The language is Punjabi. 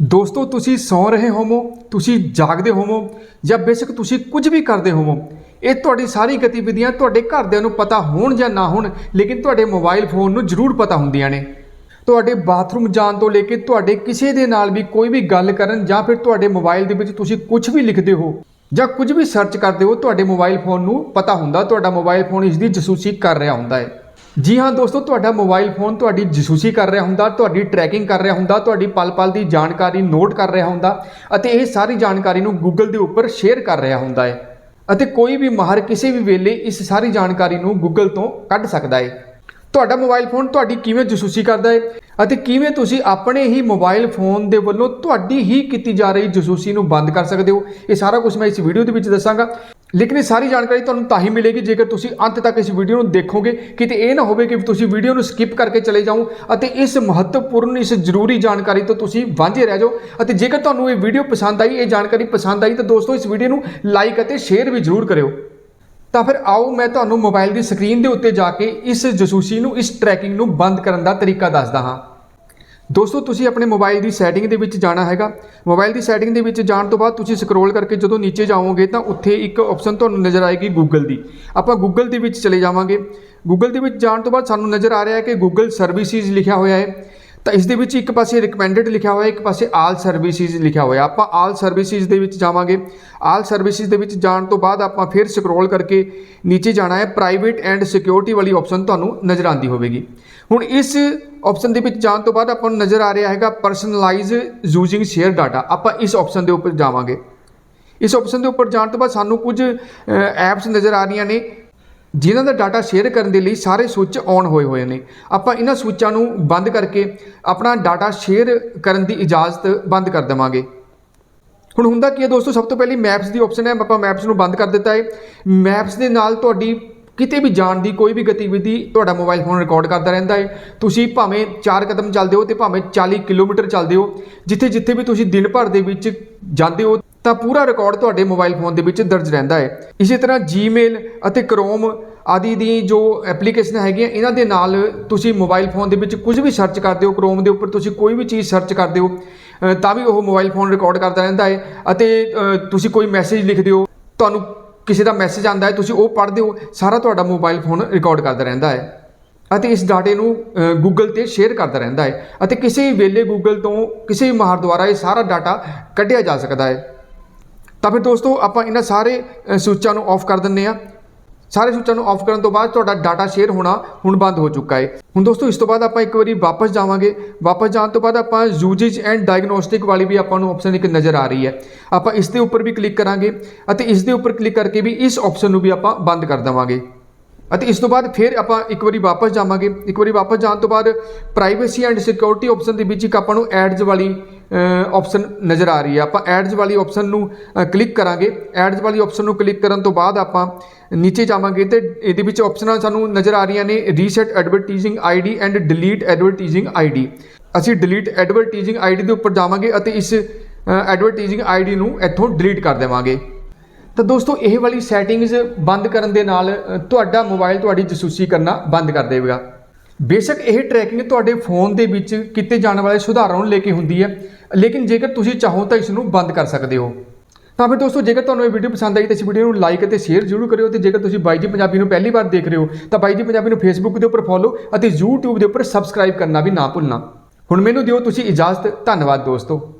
ਦੋਸਤੋ, ਤੁਸੀਂ ਸੌਂ ਰਹੇ ਹੋਵੋ, ਤੁਸੀਂ ਜਾਗਦੇ ਹੋਵੋ ਜਾਂ ਬੇਸ਼ੱਕ ਤੁਸੀਂ ਕੁਝ ਵੀ ਕਰਦੇ ਹੋਵੋ, ਇਹ ਤੁਹਾਡੀ ਸਾਰੀ ਗਤੀਵਿਧੀਆਂ ਤੁਹਾਡੇ ਘਰਦਿਆਂ ਨੂੰ ਪਤਾ ਹੋਣ ਜਾਂ ਨਾ ਹੋਣ, ਲੇਕਿਨ ਤੁਹਾਡੇ ਮੋਬਾਈਲ ਫੋਨ ਨੂੰ ਜ਼ਰੂਰ ਪਤਾ ਹੁੰਦੀਆਂ ਨੇ। ਤੁਹਾਡੇ ਬਾਥਰੂਮ ਜਾਣ ਤੋਂ ਲੈ ਕੇ ਤੁਹਾਡੇ ਕਿਸੇ ਦੇ ਨਾਲ ਵੀ ਕੋਈ ਵੀ ਗੱਲ ਕਰਨ ਜਾਂ ਫਿਰ ਤੁਹਾਡੇ ਮੋਬਾਈਲ ਦੇ ਵਿੱਚ ਤੁਸੀਂ ਕੁਝ ਵੀ ਲਿਖਦੇ ਹੋ ਜਾਂ ਕੁਝ ਵੀ ਸਰਚ ਕਰਦੇ ਹੋ, ਤੁਹਾਡੇ ਮੋਬਾਈਲ ਫੋਨ ਨੂੰ ਪਤਾ ਹੁੰਦਾ, ਤੁਹਾਡਾ ਮੋਬਾਈਲ ਫੋਨ ਇਸ ਦੀ ਜਸੂਸੀ ਕਰ ਰਿਹਾ ਹੁੰਦਾ ਹੈ। ਜੀ ਹਾਂ ਦੋਸਤੋ, ਤੁਹਾਡਾ ਮੋਬਾਈਲ ਫੋਨ ਤੁਹਾਡੀ ਜਸੂਸੀ ਕਰ ਰਿਹਾ ਹੁੰਦਾ, ਤੁਹਾਡੀ ਟਰੈਕਿੰਗ ਕਰ ਰਿਹਾ ਹੁੰਦਾ, ਤੁਹਾਡੀ ਪਲ-ਪਲ ਦੀ ਜਾਣਕਾਰੀ ਨੋਟ ਕਰ ਰਿਹਾ ਹੁੰਦਾ ਅਤੇ ਇਹ ਸਾਰੀ ਜਾਣਕਾਰੀ ਨੂੰ ਗੂਗਲ ਦੇ ਉੱਪਰ ਸ਼ੇਅਰ ਕਰ ਰਿਹਾ ਹੁੰਦਾ ਹੈ। ਅਤੇ ਕੋਈ ਵੀ ਮਾਹਰ ਕਿਸੇ ਵੀ ਵੇਲੇ ਇਸ ਸਾਰੀ ਜਾਣਕਾਰੀ ਨੂੰ ਗੂਗਲ ਤੋਂ ਕੱਢ ਸਕਦਾ ਹੈ। ਤੁਹਾਡਾ ਮੋਬਾਈਲ ਫੋਨ ਤੁਹਾਡੀ ਕਿਵੇਂ ਜਸੂਸੀ ਕਰਦਾ ਹੈ ਅਤੇ ਕਿਵੇਂ ਤੁਸੀਂ ਆਪਣੇ ਹੀ ਮੋਬਾਈਲ ਫੋਨ ਦੇ ਵੱਲੋਂ ਤੁਹਾਡੀ ਹੀ ਕੀਤੀ ਜਾ ਰਹੀ ਜਸੂਸੀ ਨੂੰ ਬੰਦ ਕਰ ਸਕਦੇ ਹੋ, ਇਹ ਸਾਰਾ ਕੁਝ ਮੈਂ ਇਸ ਵੀਡੀਓ ਦੇ ਵਿੱਚ ਦੱਸਾਂਗਾ। ਲੇਕਿਨ ਇਹ ਸਾਰੀ ਜਾਣਕਾਰੀ ਤੁਹਾਨੂੰ ਤਾਂ ਹੀ ਮਿਲੇਗੀ ਜੇਕਰ ਤੁਸੀਂ ਅੰਤ ਤੱਕ ਇਸ ਵੀਡੀਓ ਨੂੰ ਦੇਖੋਗੇ ਕਿਤੇ ਇਹ ਨਾ ਹੋਵੇ ਕਿ ਤੁਸੀਂ ਵੀਡੀਓ ਨੂੰ ਸਕਿਪ ਕਰਕੇ ਚਲੇ ਜਾਓ ਅਤੇ ਇਸ ਮਹੱਤਵਪੂਰਨ, ਇਸ ਜ਼ਰੂਰੀ ਜਾਣਕਾਰੀ ਤੋਂ ਤੁਸੀਂ ਵਾਂਝੇ ਰਹਿ ਜਾਓ ਅਤੇ ਜੇਕਰ ਤੁਹਾਨੂੰ ਇਹ ਵੀਡੀਓ ਪਸੰਦ ਆਈ, ਇਹ ਜਾਣਕਾਰੀ ਪਸੰਦ ਆਈ, ਤਾਂ ਦੋਸਤੋ ਇਸ ਵੀਡੀਓ ਨੂੰ ਲਾਈਕ ਅਤੇ ਸ਼ੇਅਰ ਵੀ ਜ਼ਰੂਰ ਕਰਿਓ। ਤਾਂ ਫਿਰ ਆਓ ਮੈਂ ਤੁਹਾਨੂੰ ਮੋਬਾਈਲ ਦੀ ਸਕਰੀਨ ਦੇ ਉੱਤੇ ਜਾ ਕੇ ਇਸ ਜਸੂਸੀ ਨੂੰ, ਇਸ ਟਰੈਕਿੰਗ ਨੂੰ ਬੰਦ ਕਰਨ ਦਾ ਤਰੀਕਾ ਦੱਸਦਾ ਹਾਂ। ਦੋਸਤੋ, ਤੁਸੀਂ ਆਪਣੇ ਮੋਬਾਈਲ ਦੀ ਸੈਟਿੰਗ ਦੇ ਵਿੱਚ ਜਾਣਾ ਹੈਗਾ। ਮੋਬਾਈਲ ਦੀ ਸੈਟਿੰਗ ਦੇ ਵਿੱਚ ਜਾਣ ਤੋਂ ਬਾਅਦ ਤੁਸੀਂ ਸਕਰੋਲ ਕਰਕੇ ਜਦੋਂ ਨੀਚੇ ਜਾਓਗੇ ਤਾਂ ਉੱਥੇ ਇੱਕ ਆਪਸ਼ਨ ਤੁਹਾਨੂੰ ਨਜ਼ਰ ਆਏਗੀ ਗੂਗਲ ਦੀ। ਆਪਾਂ ਗੂਗਲ ਦੇ ਵਿੱਚ ਚਲੇ ਜਾਵਾਂਗੇ। ਗੂਗਲ ਦੇ ਵਿੱਚ ਜਾਣ ਤੋਂ ਬਾਅਦ ਸਾਨੂੰ ਨਜ਼ਰ ਆ ਰਿਹਾ ਹੈ ਕਿ ਗੂਗਲ ਸਰਵਿਸਿਜ਼ ਲਿਖਿਆ ਹੋਇਆ ਹੈ। ਤਾਂ ਇਸ ਦੇ ਵਿੱਚ ਇੱਕ ਪਾਸੇ ਰეკਮੈਂਡਡ ਲਿਖਿਆ ਹੋਇਆ, ਇੱਕ ਪਾਸੇ ਆਲ ਸਰਵਿਸਿਜ਼ ਲਿਖਿਆ ਹੋਇਆ। ਆਪਾਂ ਆਲ ਸਰਵਿਸਿਜ਼ ਦੇ ਵਿੱਚ ਜਾਵਾਂਗੇ। ਆਲ ਸਰਵਿਸਿਜ਼ ਦੇ ਵਿੱਚ ਜਾਣ ਤੋਂ ਬਾਅਦ ਆਪਾਂ ਫਿਰ ਸਕਰੋਲ ਕਰਕੇ ਨੀਚੇ ਜਾਣਾ ਹੈ। ਪ੍ਰਾਈਵੇਟ ਐਂਡ ਸਿਕਿਉਰਿਟੀ ਵਾਲੀ ਆਪਸ਼ਨ ਤੁਹਾਨੂੰ ਨਜ਼ਰ ਆਉਂਦੀ ਹੋਵੇਗੀ। ਹੁਣ ਇਸ ਆਪਸ਼ਨ ਦੇ ਵਿੱਚ ਜਾਣ ਤੋਂ ਬਾਅਦ ਆਪਾਂ ਨੂੰ ਨਜ਼ਰ ਆ ਰਿਹਾ ਹੈਗਾ ਪਰਸਨਲਾਈਜ਼ ਯੂਜ਼ਿੰਗ ਸ਼ੇਅਰ ਡਾਟਾ ਆਪਾਂ ਇਸ ਆਪਸ਼ਨ ਦੇ ਉੱਪਰ ਜਾਵਾਂਗੇ। ਇਸ ਆਪਸ਼ਨ ਦੇ ਉੱਪਰ ਜਾਣ ਤੋਂ ਬਾਅਦ ਸਾਨੂੰ ਕੁਝ ਐਪਸ ਨਜ਼ਰ ਆ ਰਹੀਆਂ ਨੇ। ਜਿਨ੍ਹਾਂ ਦਾ ਡਾਟਾ ਸ਼ੇਅਰ ਕਰਨ ਦੇ ਲਈ ਸਾਰੇ ਸੁੱਚ ਔਨ ਹੋਏ ਹੋਏ ਨੇ। ਆਪਾਂ ਇਹਨਾਂ ਸੁੱਚਾਂ ਨੂੰ ਬੰਦ ਕਰਕੇ ਆਪਣਾ ਡਾਟਾ ਸ਼ੇਅਰ ਕਰਨ ਦੀ ਇਜਾਜ਼ਤ ਬੰਦ ਕਰ ਦੇਵਾਂਗੇ। ਹੁਣ ਹੁੰਦਾ ਕੀ ਹੈ ਦੋਸਤੋ, ਸਭ ਤੋਂ ਪਹਿਲੀ ਮੈਪਸ ਦੀ ਆਪਸ਼ਨ ਹੈ, ਆਪਾਂ ਮੈਪਸ ਨੂੰ ਬੰਦ ਕਰ ਦਿੱਤਾ ਹੈ। ਮੈਪਸ ਦੇ ਨਾਲ ਤੁਹਾਡੀ ਕਿਤੇ ਵੀ ਜਾਣ ਦੀ ਕੋਈ ਵੀ ਗਤੀਵਿਧੀ ਤੁਹਾਡਾ ਮੋਬਾਈਲ ਫੋਨ ਰਿਕਾਰਡ ਕਰਦਾ ਰਹਿੰਦਾ ਹੈ। ਤੁਸੀਂ ਭਾਵੇਂ 4 ਕਦਮ ਚੱਲਦੇ ਹੋ ਤੇ ਭਾਵੇਂ 40 ਕਿਲੋਮੀਟਰ ਚੱਲਦੇ ਹੋ ਜਿੱਥੇ ਜਿੱਥੇ ਵੀ ਤੁਸੀਂ ਦਿਨ ਭਰ ਦੇ ਵਿੱਚ ਜਾਂਦੇ ਹੋ ਤਾਂ ਪੂਰਾ ਰਿਕਾਰਡ ਤੁਹਾਡੇ ਮੋਬਾਈਲ ਫੋਨ ਦੇ ਵਿੱਚ ਦਰਜ ਰਹਿੰਦਾ ਹੈ। ਇਸੇ ਤਰ੍ਹਾਂ ਜੀਮੇਲ ਅਤੇ ਕ੍ਰੋਮ ਆਦਿ ਦੀ ਜੋ ਐਪਲੀਕੇਸ਼ਨ ਹੈਗੀਆਂ, ਇਹਨਾਂ ਦੇ ਨਾਲ ਤੁਸੀਂ ਮੋਬਾਈਲ ਫੋਨ ਦੇ ਵਿੱਚ ਕੁਝ ਵੀ ਸਰਚ ਕਰਦੇ ਹੋ ਕ੍ਰੋਮ ਦੇ ਉੱਪਰ ਤੁਸੀਂ ਕੋਈ ਵੀ ਚੀਜ਼ ਸਰਚ ਕਰਦੇ ਹੋ ਤਾਂ ਵੀ ਉਹ ਮੋਬਾਈਲ ਫੋਨ ਰਿਕਾਰਡ ਕਰਦਾ ਰਹਿੰਦਾ ਹੈ ਅਤੇ ਤੁਸੀਂ ਕੋਈ ਮੈਸੇਜ ਲਿਖਦੇ ਹੋ, ਤੁਹਾਨੂੰ ਕਿਸੇ ਦਾ ਮੈਸੇਜ ਆਉਂਦਾ ਹੈ, ਤੁਸੀਂ ਉਹ ਪੜ੍ਹਦੇ ਹੋ, ਸਾਰਾ ਤੁਹਾਡਾ ਮੋਬਾਈਲ ਫੋਨ ਰਿਕਾਰਡ ਕਰਦਾ ਰਹਿੰਦਾ ਹੈ। ਅਤੇ ਇਸ ਡਾਟੇ ਨੂੰ ਗੂਗਲ ਤੇ ਸ਼ੇਅਰ ਕਰਦਾ ਰਹਿੰਦਾ ਹੈ। ਅਤੇ ਕਿਸੇ ਵੀ ਵੇਲੇ ਗੂਗਲ ਤੋਂ ਕਿਸੇ ਵੀ ਮਾਹਰ ਦੁਆਰਾ ਇਹ ਸਾਰਾ ਡਾਟਾ ਕੱਢਿਆ ਜਾ ਸਕਦਾ ਹੈ। ਤਾਂ ਫਿਰ ਦੋਸਤੋ ਆਪਾਂ ਇਹਨਾਂ ਸਾਰੇ ਅ, ਨੂੰ ਆਫ ਕਰ ਦਿੰਨੇ ਆ ਸਾਰੇ ਸੁੱਚਾਂ ਨੂੰ ਆਫ ਕਰਨ ਤੋਂ ਬਾਅਦ ਤੁਹਾਡਾ ਡਾਟਾ ਸ਼ੇਅਰ ਹੋਣਾ ਹੁਣ ਬੰਦ ਹੋ ਚੁੱਕਾ ਹੈ। ਹੁਣ ਦੋਸਤੋ ਇਸ ਤੋਂ ਬਾਅਦ ਆਪਾਂ ਇੱਕ ਵਾਰੀ ਵਾਪਸ ਜਾਵਾਂਗੇ। ਵਾਪਸ ਜਾਣ ਤੋਂ ਬਾਅਦ ਆਪਾਂ ਯੂਜੇਜ ਐਂਡ ਡਾਇਗਨੋਸਟਿਕ ਵਾਲੀ ਵੀ ਆਪਾਂ ਨੂੰ ਆਪਸ਼ਨ ਇੱਕ ਨਜ਼ਰ ਆ ਰਹੀ ਹੈ। ਆਪਾਂ ਇਸ ਦੇ ਉੱਪਰ ਵੀ ਕਲਿੱਕ ਕਰਾਂਗੇ ਅਤੇ ਇਸ ਦੇ ਉੱਪਰ ਕਲਿੱਕ ਕਰਕੇ ਵੀ ਇਸ ਆਪਸ਼ਨ ਨੂੰ ਵੀ ਆਪਾਂ ਬੰਦ ਕਰ ਦੇਵਾਂਗੇ। ਅਤੇ ਇਸ ਤੋਂ ਬਾਅਦ ਫਿਰ ਆਪਾਂ ਇੱਕ ਵਾਰੀ ਵਾਪਸ ਜਾਵਾਂਗੇ। ਇੱਕ ਵਾਰੀ ਵਾਪਸ ਜਾਣ ਤੋਂ ਬਾਅਦ ਪ੍ਰਾਈਵੇਸੀ ਐਂਡ ਸਿਕਿਉਰਿਟੀ ਆਪਸ਼ਨ ਦੇ ਵਿੱਚ ਇੱਕ ਆਪਾਂ ਨੂੰ ਐਡਸ ਵਾਲੀ ਆਪਸ਼ਨ ਨਜ਼ਰ ਆ ਰਹੀ ਹੈ। ਆਪਾਂ ਐਡਜ਼ ਵਾਲੀ ਆਪਸ਼ਨ ਨੂੰ ਕਲਿੱਕ ਕਰਾਂਗੇ। ਐਡਜ਼ ਵਾਲੀ ਆਪਸ਼ਨ ਨੂੰ ਕਲਿੱਕ ਕਰਨ ਤੋਂ ਬਾਅਦ ਆਪਾਂ ਨੀਚੇ ਜਾਵਾਂਗੇ ਤੇ ਇਹਦੇ ਵਿੱਚ ਆਪਸ਼ਨਾਂ ਸਾਨੂੰ ਨਜ਼ਰ ਆ ਰਹੀਆਂ ਨੇ reset advertising ID and delete advertising ID ਅਸੀਂ ਡਿਲੀਟ ਐਡਵਰਟਾਈਜ਼ਿੰਗ ਆਈਡੀ ਦੇ ਉੱਪਰ ਜਾਵਾਂਗੇ ਅਤੇ ਇਸ ਐਡਵਰਟਾਈਜ਼ਿੰਗ ਆਈਡੀ ਨੂੰ ਇੱਥੋਂ ਡਿਲੀਟ ਕਰ ਦੇਵਾਂਗੇ। ਤਾਂ ਦੋਸਤੋ, ਇਹ ਵਾਲੀ ਸੈਟਿੰਗਸ ਬੰਦ ਕਰਨ ਦੇ ਨਾਲ ਤੁਹਾਡਾ ਮੋਬਾਈਲ ਤੁਹਾਡੀ ਜਸੂਸੀ ਕਰਨਾ ਬੰਦ ਕਰ ਦੇਵੇਗਾ। ਬੇਸ਼ੱਕ ਇਹ ਟਰੈਕਿੰਗ ਤੁਹਾਡੇ ਫੋਨ ਦੇ ਵਿੱਚ ਕੀਤੇ ਜਾਣ ਵਾਲੇ ਸੁਧਾਰਾਂ ਨੂੰ ਲੈ ਕੇ ਹੁੰਦੀ ਹੈ, ਲੇਕਿਨ ਜੇਕਰ ਤੁਸੀਂ ਚਾਹੋ ਤਾਂ ਇਸ ਨੂੰ ਬੰਦ ਕਰ ਸਕਦੇ ਹੋ। ਤਾਂ ਫਿਰ ਦੋਸਤੋ, ਜੇਕਰ ਤੁਹਾਨੂੰ ਇਹ ਵੀਡੀਓ ਪਸੰਦ ਆਈ ਤਾਂ ਇਸ ਵੀਡੀਓ ਨੂੰ ਲਾਈਕ ਅਤੇ ਸ਼ੇਅਰ ਜ਼ਰੂਰ ਕਰਿਓ ਤੇ ਜੇਕਰ ਤੁਸੀਂ ਬਾਈ ਜੀ ਪੰਜਾਬੀ ਨੂੰ ਪਹਿਲੀ ਵਾਰ ਦੇਖ ਰਹੇ ਹੋ ਤਾਂ ਬਾਈ ਜੀ ਪੰਜਾਬੀ ਨੂੰ ਫੇਸਬੁੱਕ ਦੇ ਉੱਪਰ ਫੋਲੋ ਅਤੇ YouTube ਦੇ ਉੱਪਰ ਸਬਸਕ੍ਰਾਈਬ ਕਰਨਾ ਵੀ ਨਾ ਭੁੱਲਣਾ। ਹੁਣ ਮੈਨੂੰ ਦਿਓ ਤੁਸੀਂ ਇਜਾਜ਼ਤ, ਧੰਨਵਾਦ ਦੋਸਤੋ।